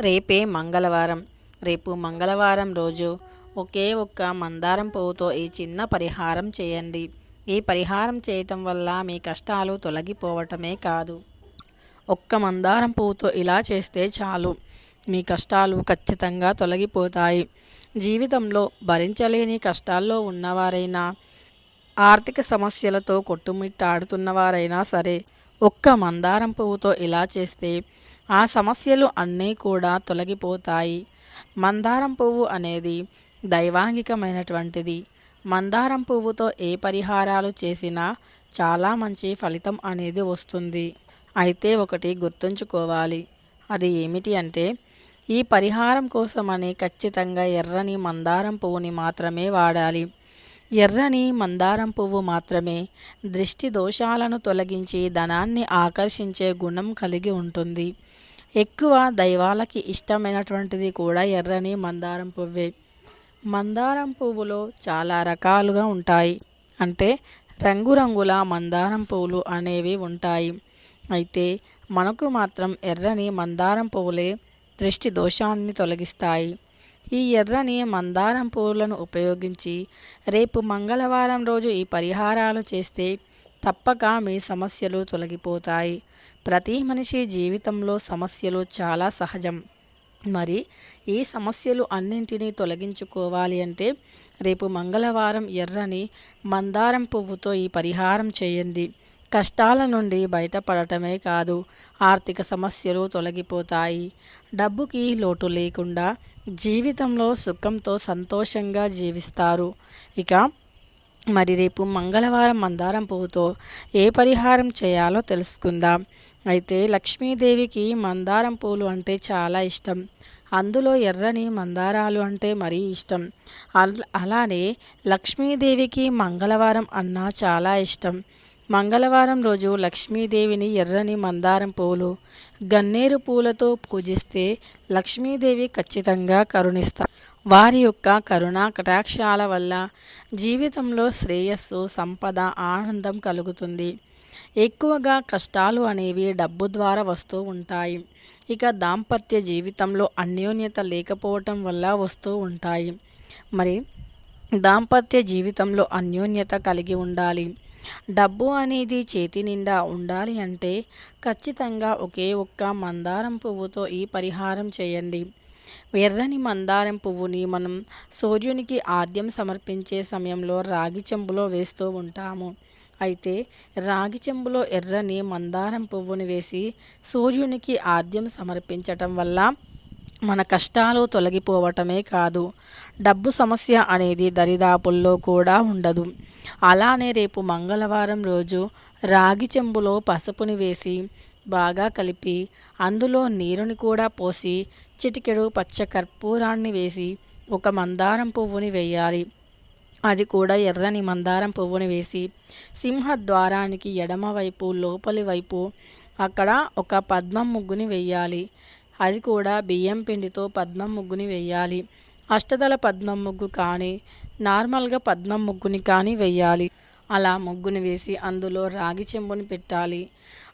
రేపే మంగళవారం. రేపు మంగళవారం రోజు ఒకే ఒక్క మందారం పువ్వుతో ఈ చిన్న పరిహారం చేయండి. ఈ పరిహారం చేయటం వల్ల మీ కష్టాలు తొలగిపోవటమే కాదు. ఒక్క మందారం పువ్వుతో ఇలా చేస్తే చాలు. మీ కష్టాలు ఖచ్చితంగా తొలగిపోతాయి. జీవితంలో భరించలేని కష్టాల్లో ఉన్నవారైనా ఆర్థిక సమస్యలతో కొట్టుమిట్టాడుతున్నవారైనా సరే ఒక్క మందారం పువ్వుతో ఇలా చేస్తే ఆ సమస్యలు అన్నీ కూడా తొలగిపోతాయి. మందారం పువ్వు అనేది దైవాంగికమైనటువంటిది. మందారం పువ్వుతో ఏ పరిహారాలు చేసినా చాలా మంచి ఫలితం అనేది వస్తుంది. అయితే ఒకటి గుర్తుంచుకోవాలి. అది ఏమిటి అంటే ఈ పరిహారం కోసమని ఖచ్చితంగా ఎర్రని మందారం పువ్వుని మాత్రమే వాడాలి. ఎర్రని మందారం పువ్వు మాత్రమే దృష్టి దోషాలను తొలగించి ధనాన్ని ఆకర్షించే గుణం కలిగి ఉంటుంది. ఎక్కువ దైవాలకి ఇష్టమైనటువంటిది కూడా ఎర్రని మందారం పువ్వే. మందారం పువ్వులో చాలా రకాలుగా ఉంటాయి. అంటే రంగురంగుల మందారం పువ్వులు అనేవి ఉంటాయి. అయితే మనకు మాత్రం ఎర్రని మందారం పువ్వులే దృష్టి దోషాన్ని తొలగిస్తాయి. ఈ ఎర్రని మందారం పువ్వులను ఉపయోగించి రేపు మంగళవారం రోజు ఈ పరిహారాలు చేస్తే తప్పక మీ సమస్యలు తొలగిపోతాయి. ప్రతి మనిషి జీవితంలో సమస్యలు చాలా సహజం. మరి ఈ సమస్యలు అన్నింటినీ తొలగించుకోవాలి అంటే రేపు మంగళవారం ఎర్రని మందారం పువ్వుతో ఈ పరిహారం చేయండి. కష్టాల నుండి బయటపడటమే కాదు ఆర్థిక సమస్యలు తొలగిపోతాయి. డబ్బుకి లోటు లేకుండా జీవితంలో సుఖంతో సంతోషంగా జీవిస్తారు. ఇక మరి రేపు మంగళవారం మందారం పువ్వుతో ఏ పరిహారం చేయాలో తెలుసుకుందాం. అయితే లక్ష్మీదేవికి మందారం పూలు అంటే చాలా ఇష్టం. అందులో ఎర్రని మందారాలు అంటే మరీ ఇష్టం. అలానే లక్ష్మీదేవికి మంగళవారం అన్నా చాలా ఇష్టం. మంగళవారం రోజు లక్ష్మీదేవిని ఎర్రని మందారం పూలు గన్నేరు పూలతో పూజిస్తే లక్ష్మీదేవి ఖచ్చితంగా కరుణిస్తారు వారి యొక్క కరుణా కటాక్షాల వల్ల జీవితంలో శ్రేయస్సు సంపద ఆనందం కలుగుతుంది. ఎక్కువగా కష్టాలు అనేవి డబ్బు ద్వారా వస్తూ ఉంటాయి. ఇక దాంపత్య జీవితంలో అన్యోన్యత లేకపోవటం వల్ల వస్తూ ఉంటాయి. మరి దాంపత్య జీవితంలో అన్యోన్యత కలిగి ఉండాలి. డబ్బు అనేది చేతి నిండా ఉండాలి అంటే ఖచ్చితంగా ఒకే ఒక్క మందారం పువ్వుతో ఈ పరిహారం చేయండి. ఎర్రని మందారం పువ్వుని మనం సూర్యునికి ఆద్యం సమర్పించే సమయంలో రాగి చెంబులో వేస్తూ ఉంటాము. అయితే రాగి చెంబులో ఎర్రని మందారం పువ్వును వేసి సూర్యునికి ఆద్యం సమర్పించటం వల్ల మన కష్టాలు తొలగిపోవటమే కాదు డబ్బు సమస్య అనేది దరిదాపుల్లో కూడా ఉండదు. అలానే రేపు మంగళవారం రోజు రాగి చెంబులో పసుపుని వేసి బాగా కలిపి అందులో నీరుని కూడా పోసి చిటికెడు పచ్చ కర్పూరాన్ని వేసి ఒక మందారం పువ్వుని వేయాలి. అది కూడా ఎర్రని మందారం పువ్వుని వేసి సింహద్వారానికి ఎడమవైపు లోపలి వైపు అక్కడ ఒక పద్మం ముగ్గుని వెయ్యాలి అది కూడా బియ్యం పిండితో పద్మం ముగ్గుని వెయ్యాలి అష్టదల పద్మం ముగ్గు కానీ నార్మల్గా పద్మం ముగ్గుని కానీ వెయ్యాలి అలా ముగ్గుని వేసి అందులో రాగి చెంబుని పెట్టాలి.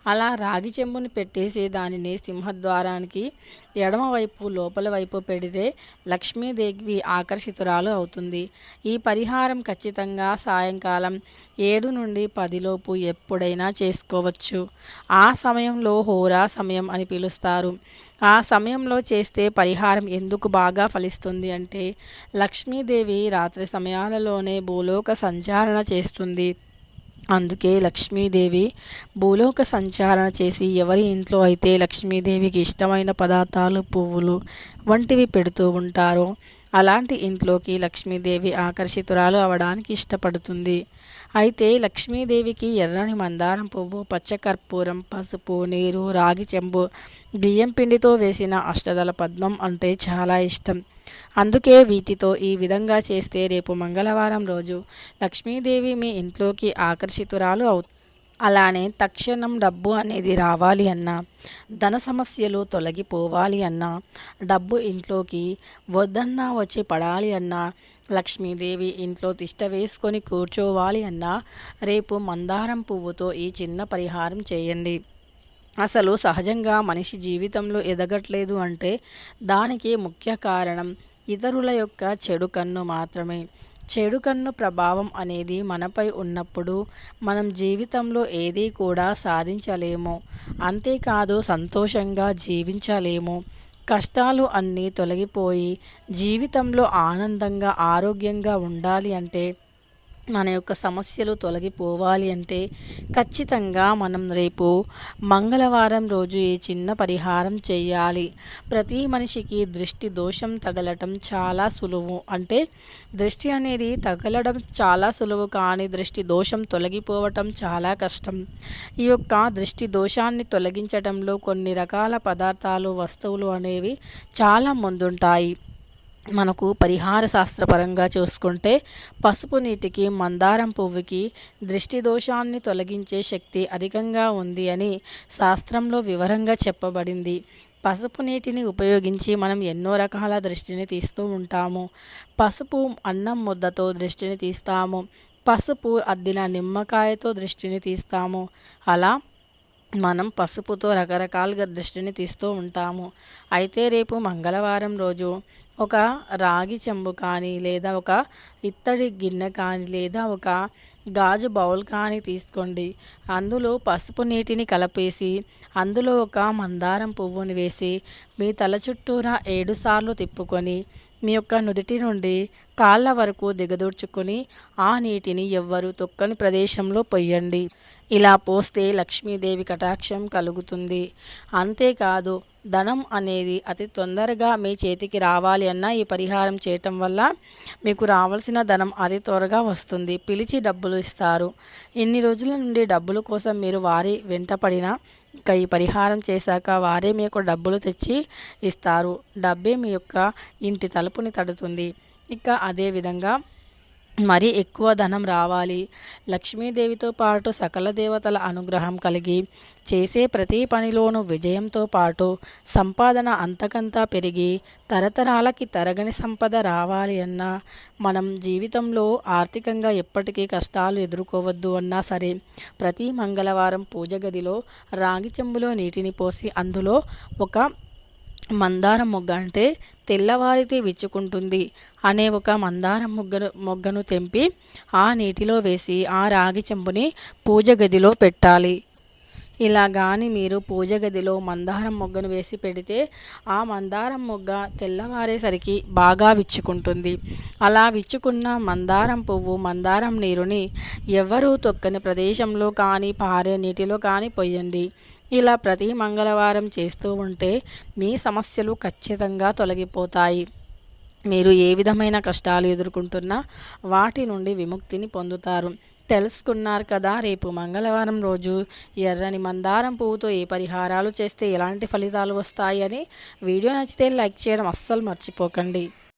అలా రాగి చెంబుని పెట్టేసి దానిని సింహద్వారానికి ఎడమవైపు లోపల వైపు పెడితే లక్ష్మీదేవి ఆకర్షితురాలు అవుతుంది. ఈ పరిహారం ఖచ్చితంగా సాయంకాలం ఏడు నుండి పదిలోపు ఎప్పుడైనా చేసుకోవచ్చు. ఆ సమయంలో హోరా సమయం అని పిలుస్తారు. ఆ సమయంలో చేస్తే పరిహారం ఎందుకు బాగా ఫలిస్తుంది అంటే లక్ష్మీదేవి రాత్రి సమయాలలోనే భూలోక సంచారణ చేస్తుంది. అందుకే లక్ష్మీదేవి భూలోక సంచారణ చేసి ఎవరి ఇంట్లో అయితే లక్ష్మీదేవికి ఇష్టమైన పదార్థాలు పువ్వులు వంటివి పెడుతూ ఉంటారో అలాంటి ఇంట్లోకి లక్ష్మీదేవి ఆకర్షితురాలు అవడానికి ఇష్టపడుతుంది. అయితే లక్ష్మీదేవికి ఎర్రని మందారం పువ్వు పచ్చకర్పూరం పసుపు నీరు రాగి చెంబు బియ్యం పిండితో వేసిన అష్టదల పద్మం అంటే చాలా ఇష్టం. అందుకే వీటితో ఈ విధంగా చేస్తే రేపు మంగళవారం రోజు లక్ష్మీదేవి మీ ఇంట్లోకి ఆకర్షితురాలు అవు అలానే తక్షణం డబ్బు అనేది రావాలి అన్నా ధన సమస్యలు తొలగిపోవాలి అన్నా డబ్బు ఇంట్లోకి వద్దన్నా వచ్చి పడాలి అన్నా లక్ష్మీదేవి ఇంట్లో తిష్ట వేసుకొని కూర్చోవాలి అన్నా రేపు మందారం పువ్వుతో ఈ చిన్న పరిహారం చేయండి. అసలు సహజంగా మనిషి జీవితంలో ఎదగట్లేదు అంటే దానికి ముఖ్య కారణం ఇతరుల యొక్క చెడు కన్ను మాత్రమే. చెడు కన్ను ప్రభావం అనేది మనపై ఉన్నప్పుడు మనం జీవితంలో ఏదీ కూడా సాధించలేము. అంతేకాదు సంతోషంగా జీవించలేము. కష్టాలు అన్నీ తొలగిపోయి జీవితంలో ఆనందంగా ఆరోగ్యంగా ఉండాలి అంటే మన యొక్క సమస్యలు తొలగిపోవాలి అంటే ఖచ్చితంగా మనం రేపు మంగళవారం రోజు ఈ చిన్న పరిహారం చేయాలి. ప్రతి మనిషికి దృష్టి దోషం తగలటం చాలా సులువు. అంటే దృష్టి అనేది తగలడం చాలా సులువు కానీ దృష్టి దోషం తొలగిపోవటం చాలా కష్టం. ఈ యొక్క దృష్టి దోషాన్ని తొలగించడంలో కొన్ని రకాల పదార్థాలు వస్తువులు అనేవి చాలా ముందుంటాయి. మనకు పరిహార శాస్త్రపరంగా చూసుకుంటే పసుపు నీటికి మందారం పువ్వుకి దృష్టి దోషాన్ని తొలగించే శక్తి అధికంగా ఉంది అని శాస్త్రంలో వివరంగా చెప్పబడింది. పసుపు నీటిని ఉపయోగించి మనం ఎన్నో రకాల దృష్టిని తీస్తూ ఉంటాము. పసుపు అన్నం ముద్దతో దృష్టిని తీస్తాము. పసుపు అద్దిన నిమ్మకాయతో దృష్టిని తీస్తాము. అలా మనం పసుపుతో రకరకాలుగా దృష్టిని తీస్తూ ఉంటాము. అయితే రేపు మంగళవారం రోజు ఒక రాగి చెంబు కానీ లేదా ఒక ఇత్తడి గిన్నె కానీ లేదా ఒక గాజు బౌల్ కానీ తీసుకోండి. అందులో పసుపు నీటిని కలిపేసి అందులో ఒక మందారం పువ్వుని వేసి మీ తల చుట్టూరా ఏడుసార్లు తిప్పుకొని మీ యొక్క నుదుటి నుండి కాళ్ళ వరకు దిగదూర్చుకొని ఆ నీటిని ఎవ్వరు తొక్కని ప్రదేశంలో పొయ్యండి. ఇలా పోస్తే లక్ష్మీదేవి కటాక్షం కలుగుతుంది. అంతేకాదు ధనం అనేది అతి తొందరగా మీ చేతికి రావాలి అన్న ఈ పరిహారం చేయటం వల్ల మీకు రావాల్సిన ధనం అతి త్వరగా వస్తుంది. పిలిచి డబ్బులు ఇస్తారు. ఇన్ని రోజుల నుండి డబ్బుల కోసం మీరు వారి వెంటపడిన ఇక ఈ పరిహారం చేశాక వారే మీకు డబ్బులు తెచ్చి ఇస్తారు. డబ్బే మీ యొక్క ఇంటి తలుపుని తడుతుంది. ఇక అదేవిధంగా మరి ఎక్కువ ధనం రావాలి. లక్ష్మీదేవితో పాటు సకల దేవతల అనుగ్రహం కలిగి చేసే ప్రతి పనిలోనూ విజయంతో పాటు సంపాదన అంతకంతా పెరిగి తరతరాలకి తరగని సంపద రావాలి అన్నా మనం జీవితంలో ఆర్థికంగా ఎప్పటికీ కష్టాలు ఎదుర్కోవద్దు అన్నా సరే ప్రతి మంగళవారం పూజ గదిలో రాగి చెంబులో నీటిని పోసి అందులో ఒక మందారం మొగ్గ అంటే తెల్లవారితే విచ్చుకుంటుంది అనే ఒక మందారం మొగ్గను మొగ్గను తెంపి ఆ నీటిలో వేసి ఆ రాగి చెంబుని పూజ గదిలో పెట్టాలి. ఇలా కానీ మీరు పూజ గదిలో మందారం మొగ్గను వేసి పెడితే ఆ మందారం మొగ్గ తెల్లవారేసరికి బాగా విచ్చుకుంటుంది. అలా విచ్చుకున్న మందారం పువ్వు మందారం నీరుని ఎవరూ తొక్కని ప్రదేశంలో కానీ పారే నీటిలో కానీ పొయ్యండి ఇలా ప్రతి మంగళవారం చేస్తూ ఉంటే మీ సమస్యలు ఖచ్చితంగా తొలగిపోతాయి. మీరు ఏ విధమైన కష్టాలు ఎదుర్కొంటున్నా వాటి నుండి విముక్తిని పొందుతారు. తెలుసుకున్నారు కదా రేపు మంగళవారం రోజు ఎర్రని మందారం పువ్వుతో ఏ పరిహారాలు చేస్తే ఎలాంటి ఫలితాలు వస్తాయని వీడియో నచ్చితే లైక్ చేయడం అస్సలు మర్చిపోకండి.